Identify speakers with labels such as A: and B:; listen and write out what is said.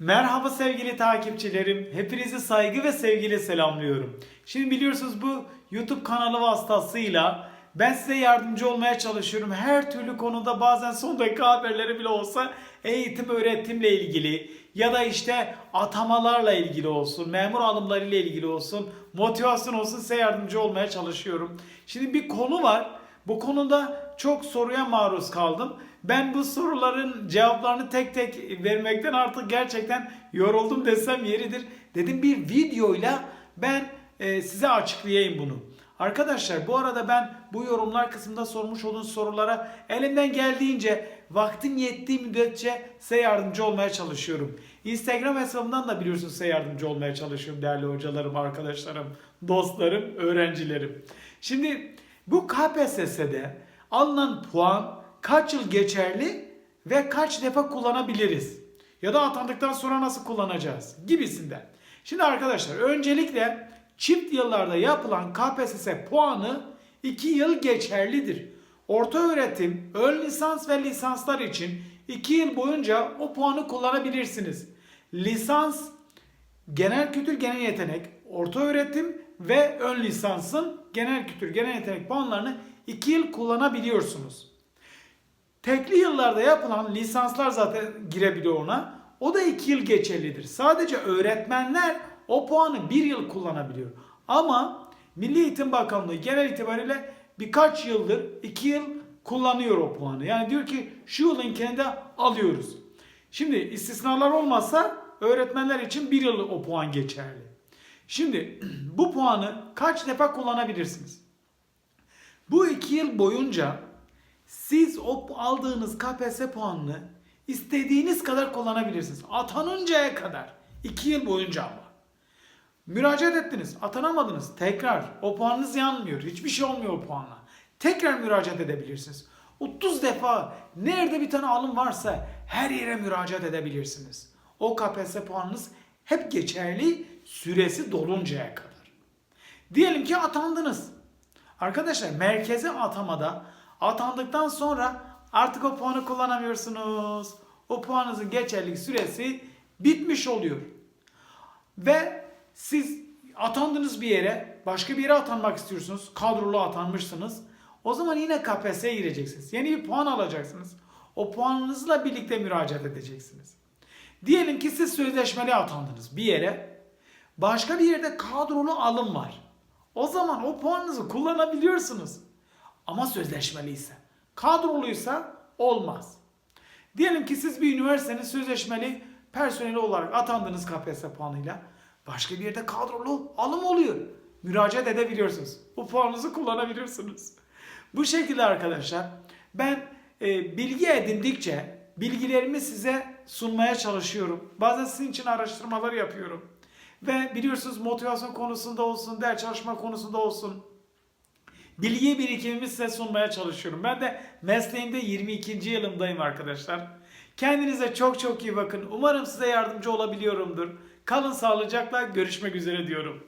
A: Merhaba sevgili takipçilerim. Hepinizi saygı ve sevgiyle selamlıyorum. Şimdi biliyorsunuz bu YouTube kanalı vasıtasıyla ben size yardımcı olmaya çalışıyorum. Her türlü konuda bazen son dakika haberleri bile olsa eğitim öğretimle ilgili ya da işte atamalarla ilgili olsun, memur alımlarıyla ilgili olsun, motivasyon olsun size yardımcı olmaya çalışıyorum. Şimdi bir konu var. Bu konuda çok soruya maruz kaldım. Ben bu soruların cevaplarını tek tek vermekten artık gerçekten yoruldum desem yeridir. Dedim bir videoyla ben e, size açıklayayım bunu. Arkadaşlar bu arada ben bu yorumlar kısmında sormuş olduğunuz sorulara elimden geldiğince vaktim yettiği müddetçe size yardımcı olmaya çalışıyorum. Instagram hesabımdan da biliyorsunuz size yardımcı olmaya çalışıyorum değerli hocalarım, arkadaşlarım, dostlarım, öğrencilerim. Şimdi bu KPSS'de alınan puan kaç yıl geçerli ve kaç defa kullanabiliriz? Ya da atandıktan sonra nasıl kullanacağız gibisinden. Şimdi arkadaşlar öncelikle çift yıllarda yapılan KPSS puanı 2 yıl geçerlidir. Orta öğretim, ön lisans ve lisanslar için 2 yıl boyunca o puanı kullanabilirsiniz. Lisans genel kültür, genel yetenek, orta öğretim ve ön lisansın genel kültür, genel yetenek puanlarını 2 yıl kullanabiliyorsunuz. Tekli yıllarda yapılan lisanslar zaten girebiliyor ona. O da 2 yıl geçerlidir. Sadece öğretmenler o puanı 1 yıl kullanabiliyor. Ama Milli Eğitim Bakanlığı genel itibariyle birkaç yıldır 2 yıl kullanıyor o puanı. Yani diyor ki şu yılın kendi alıyoruz. Şimdi istisnalar olmazsa öğretmenler için 1 yıl o puan geçerli. Şimdi bu puanı kaç defa kullanabilirsiniz? Bu 2 yıl boyunca siz o aldığınız KPSS puanını istediğiniz kadar kullanabilirsiniz. Atanıncaya kadar. 2 yıl boyunca ama. Müracaat ettiniz, atanamadınız. Tekrar o puanınız yanmıyor. Hiçbir şey olmuyor o puanla. Tekrar müracaat edebilirsiniz. 30 defa nerede bir tane alım varsa her yere müracaat edebilirsiniz. O KPSS puanınız hep geçerli süresi doluncaya kadar. Diyelim ki atandınız. Arkadaşlar merkeze atamada atandıktan sonra artık o puanı kullanamıyorsunuz. O puanınızın geçerlilik süresi bitmiş oluyor. Ve siz atandınız bir yere, başka bir yere atanmak istiyorsunuz. Kadrolu atanmışsınız. O zaman yine KPSS'ye gireceksiniz. Yeni bir puan alacaksınız. O puanınızla birlikte müracaat edeceksiniz. Diyelim ki siz sözleşmeli atandınız bir yere. Başka bir yerde kadrolu alım var. O zaman o puanınızı kullanabiliyorsunuz. Ama sözleşmeliyse. Kadroluysa olmaz. Diyelim ki siz bir üniversitenin sözleşmeli personeli olarak atandınız KPSS puanıyla. Başka bir yerde kadrolu alım oluyor. Müracaat edebiliyorsunuz. Bu puanınızı kullanabiliyorsunuz. Bu şekilde arkadaşlar ben e, bilgi edindikçe bilgilerimi size sunmaya çalışıyorum. Bazen sizin için araştırmalar yapıyorum. Ve biliyorsunuz motivasyon konusunda olsun, ders çalışma konusunda olsun. Bilgi birikimimi size sunmaya çalışıyorum. Ben de mesleğimde 22. yılımdayım arkadaşlar. Kendinize çok çok iyi bakın. Umarım size yardımcı olabiliyorumdur. Kalın sağlıcakla görüşmek üzere diyorum.